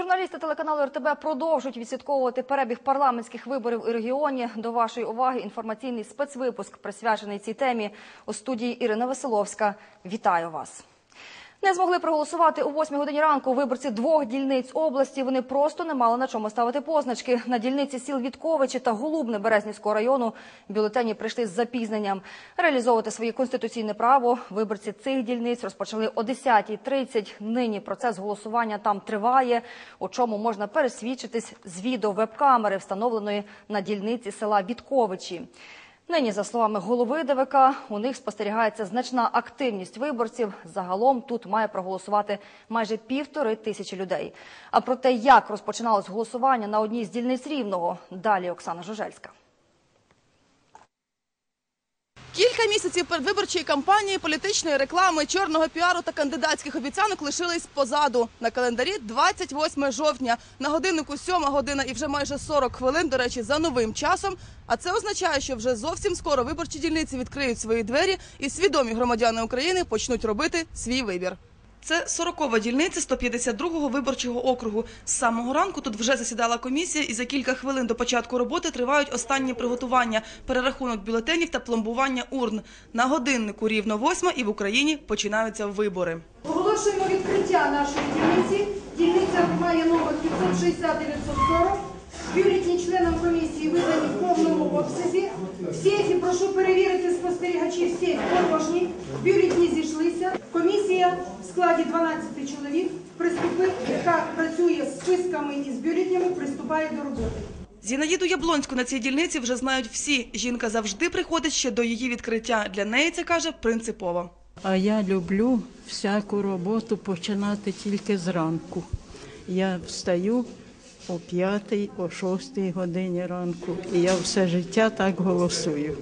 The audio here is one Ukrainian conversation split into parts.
Журналісти телеканалу РТБ продовжують відслідковувати перебіг парламентських виборів у регіоні. До вашої уваги інформаційний спецвипуск присвячений цій темі у студії Ірина Веселовська. Вітаю вас. Не змогли проголосувати о 8 годині ранку виборці двох дільниць області. Вони просто не мали на чому ставити позначки. На дільниці сіл Вітковичі та Голубне Березнівського району бюлетені прийшли з запізненням. Реалізовувати своє конституційне право виборці цих дільниць розпочали о 10.30. Нині процес голосування там триває, у чому можна пересвідчитись з відео веб-камери, встановленої на дільниці села Вітковичі. Нині, за словами голови ДВК, у них спостерігається значна активність виборців. Загалом тут має проголосувати майже півтори тисячі людей. А про те, як розпочиналось голосування на одній з дільниць Рівного, далі Оксана Жужельська. Кілька місяців передвиборчої кампанії, політичної реклами, чорного піару та кандидатських обіцянок лишились позаду. На календарі 28 жовтня. На годиннику 7 година і вже майже 40 хвилин, до речі, за новим часом. А це означає, що вже зовсім скоро виборчі дільниці відкриють свої двері і свідомі громадяни України почнуть робити свій вибір. Це 40-ва дільниця 152-го виборчого округу. З самого ранку тут вже засідала комісія, і за кілька хвилин до початку роботи тривають останні приготування, перерахунок бюлетенів та пломбування урн. На годиннику рівно восьма і в Україні починаються вибори. Оголошуємо відкриття нашої дільниці. Дільниця має номер 560-940. Бюлетні членам комісії видані в повному обсязі. В сейфі прошу перевірити спостерігачів сейф порожній. Бюлетні зійшлися. Комісія в складі 12 чоловік, приступи, яка працює з списками і з бюлетнями, приступає до роботи. Зінаїду Яблонську на цій дільниці вже знають всі. Жінка завжди приходить ще до її відкриття. Для неї це каже принципово. А я люблю всяку роботу починати тільки зранку. Я встаю о п'ятій, о шостій годині ранку, і я все життя так голосую.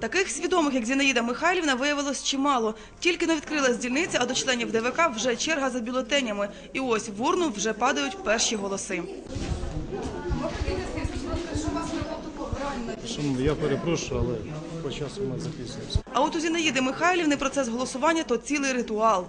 Таких свідомих, як Зінаїда Михайлівна, виявилось чимало. Тільки не відкрилась дільниця, а до членів ДВК вже черга за бюлетенями. І ось в урну вже падають перші голоси. Шановні, я перепрошую, але по часу ми записуємося. А от у Зінаїди Михайлівни процес голосування то цілий ритуал.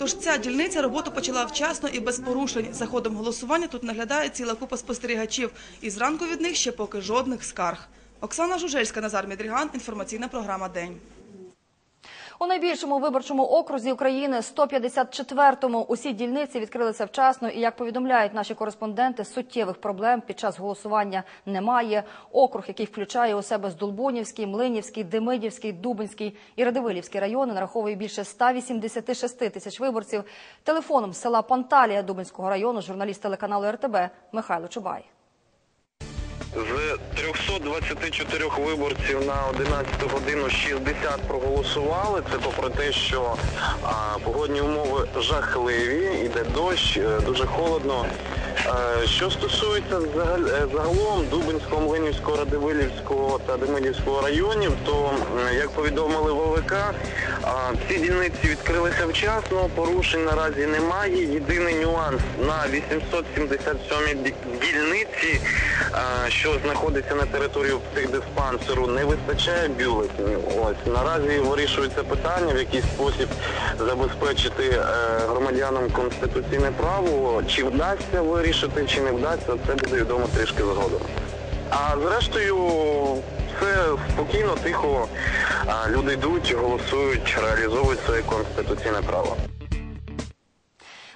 Тож ця дільниця роботу почала вчасно і без порушень. За ходом голосування тут наглядає ціла купа спостерігачів. І зранку від них ще поки жодних скарг. Оксана Жужельська, Назар Мідріган. Інформаційна програма День. У найбільшому виборчому окрузі України 154-му усі дільниці відкрилися вчасно. І як повідомляють наші кореспонденти, суттєвих проблем під час голосування немає. Округ, який включає у себе Здолбунівський, Млинівський, Демидівський, Дубинський і Радивилівський райони, нараховує більше 186 тисяч виборців. Телефоном села Панталія Дубинського району журналіст телеканалу РТБ Михайло Чубай. З 324 виборців на 11 годину 60 проголосували. Це попри те, що а, погодні умови жахливі, іде дощ, е, дуже холодно. Що стосується е, загалом Дубинського, Млинівського, Радивилівського та Демидівського районів, то як повідомили ВВК, ці дільниці відкрилися вчасно, порушень наразі немає. Єдиний нюанс на 877 ді- дільниці, що знаходиться на території психдиспансеру, не вистачає бюлетнів. Ось наразі вирішується питання, в який спосіб забезпечити е, громадянам конституційне право. Чи вдасться вирішити, чи не вдасться, це буде відомо трішки згодом. А зрештою, все спокійно, тихо. Люди йдуть, голосують, реалізовують своє конституційне право.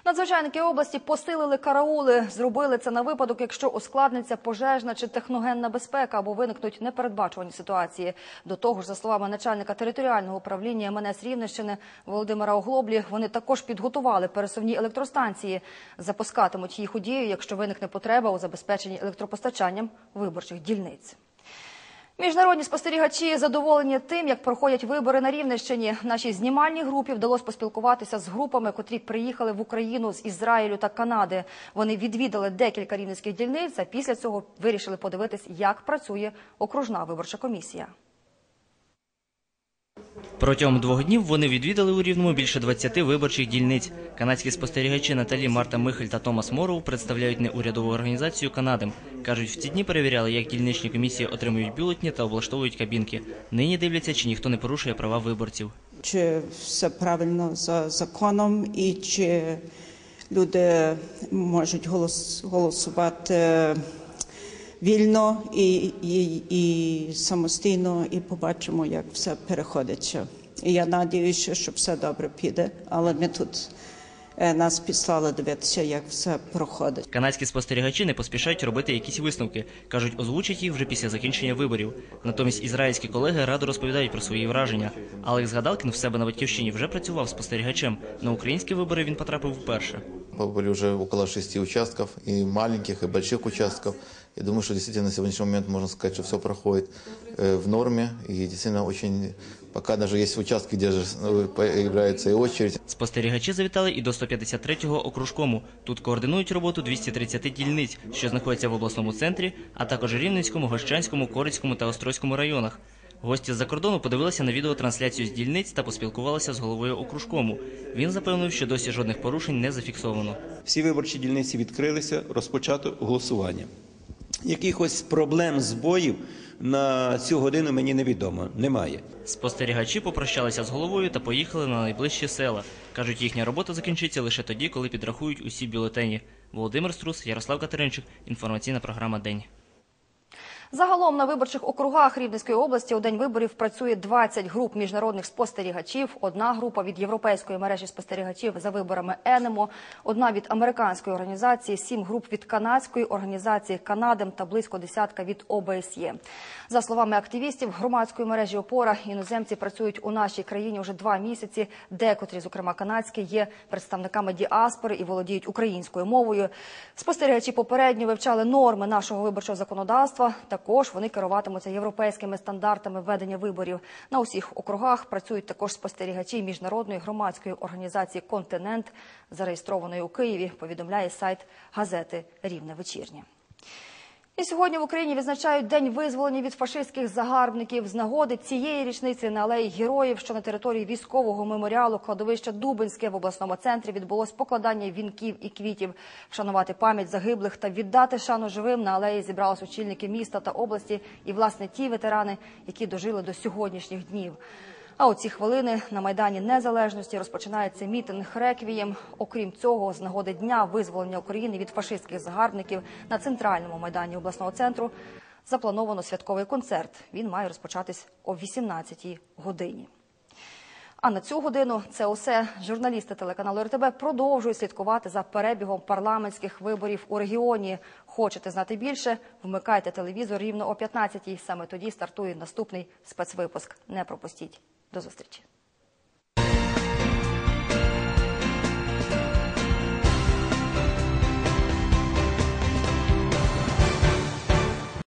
Надзвичайники області посилили караули. Зробили це на випадок, якщо ускладниться пожежна чи техногенна безпека або виникнуть непередбачувані ситуації. До того ж, за словами начальника територіального управління МНС Рівненщини Володимира Оглоблі, вони також підготували пересувні електростанції. Запускатимуть їх у дію, якщо виникне потреба у забезпеченні електропостачанням виборчих дільниць. Міжнародні спостерігачі задоволені тим, як проходять вибори на Рівненщині. Нашій знімальній групі вдалося поспілкуватися з групами, котрі приїхали в Україну з Ізраїлю та Канади. Вони відвідали декілька рівненських дільниць, а після цього вирішили подивитись, як працює окружна виборча комісія. Протягом двох днів вони відвідали у Рівному більше 20 виборчих дільниць. Канадські спостерігачі Наталі Марта Михель та Томас Моров представляють неурядову організацію Канадем. Кажуть, в ці дні перевіряли, як дільничні комісії отримують бюлетні та облаштовують кабінки. Нині дивляться, чи ніхто не порушує права виборців. чи все правильно за законом і чи люди можуть голос, голосувати вільно і, і, і самостійно, і побачимо, як все переходиться. І я надіюся, що все добре піде, але ми тут нас післали дивитися, як все проходить. Канадські спостерігачі не поспішають робити якісь висновки. кажуть, озвучать їх вже після закінчення виборів. Натомість ізраїльські колеги радо розповідають про свої враження. Алекс Гадалкін в себе на батьківщині вже працював спостерігачем. На українські вибори він потрапив вперше. Были уже около шести участков, и маленьких, и больших участков. Я думаю, что действительно на сегодняшний момент можно сказать, что все проходит э, в норме. И действительно очень, пока даже есть участки, где э, появляется и очередь. Спостерігачі завітали і до 153-го окружкому. Тут координують роботу 230 дільниць, що знаходяться в обласному центрі, а також Рівненському, Гощанському, Корицькому та Острозькому районах. Гості з-за кордону подивилися на відеотрансляцію з дільниць та поспілкувалися з головою окружкому. Він запевнив, що досі жодних порушень не зафіксовано. Всі виборчі дільниці відкрилися, розпочато голосування. Якихось проблем збоїв на цю годину мені невідомо. Немає. Спостерігачі попрощалися з головою та поїхали на найближчі села. Кажуть, їхня робота закінчиться лише тоді, коли підрахують усі бюлетені. Володимир Струс, Ярослав Катеринчик. Інформаційна програма День. Загалом на виборчих округах Рівненської області у день виборів працює 20 груп міжнародних спостерігачів, одна група від європейської мережі спостерігачів за виборами ЕНЕМО, одна від американської організації, сім груп від канадської організації Канадем та близько десятка від ОБСЄ. За словами активістів громадської мережі Опора, іноземці працюють у нашій країні вже два місяці. Декотрі, зокрема канадські, є представниками діаспори і володіють українською мовою. Спостерігачі попередньо вивчали норми нашого виборчого законодавства. Також вони керуватимуться європейськими стандартами ведення виборів. На усіх округах працюють також спостерігачі міжнародної громадської організації Континент, зареєстрованої у Києві. Повідомляє сайт газети Рівне вечірнє. І сьогодні в Україні відзначають День визволення від фашистських загарбників. З нагоди цієї річниці на алеї героїв, що на території військового меморіалу кладовища Дубинське в обласному центрі відбулось покладання вінків і квітів, вшанувати пам'ять загиблих та віддати шану живим. На алеї зібрались очільники міста та області і власне ті ветерани, які дожили до сьогоднішніх днів. А у ці хвилини на майдані Незалежності розпочинається мітинг реквієм. Окрім цього, з нагоди дня визволення України від фашистських загарбників на центральному майдані обласного центру заплановано святковий концерт. Він має розпочатись о 18-й годині. А на цю годину це усе. Журналісти телеканалу РТБ продовжують слідкувати за перебігом парламентських виборів у регіоні. Хочете знати більше? Вмикайте телевізор рівно о 15-й. Саме тоді стартує наступний спецвипуск. Не пропустіть. До зустрічі.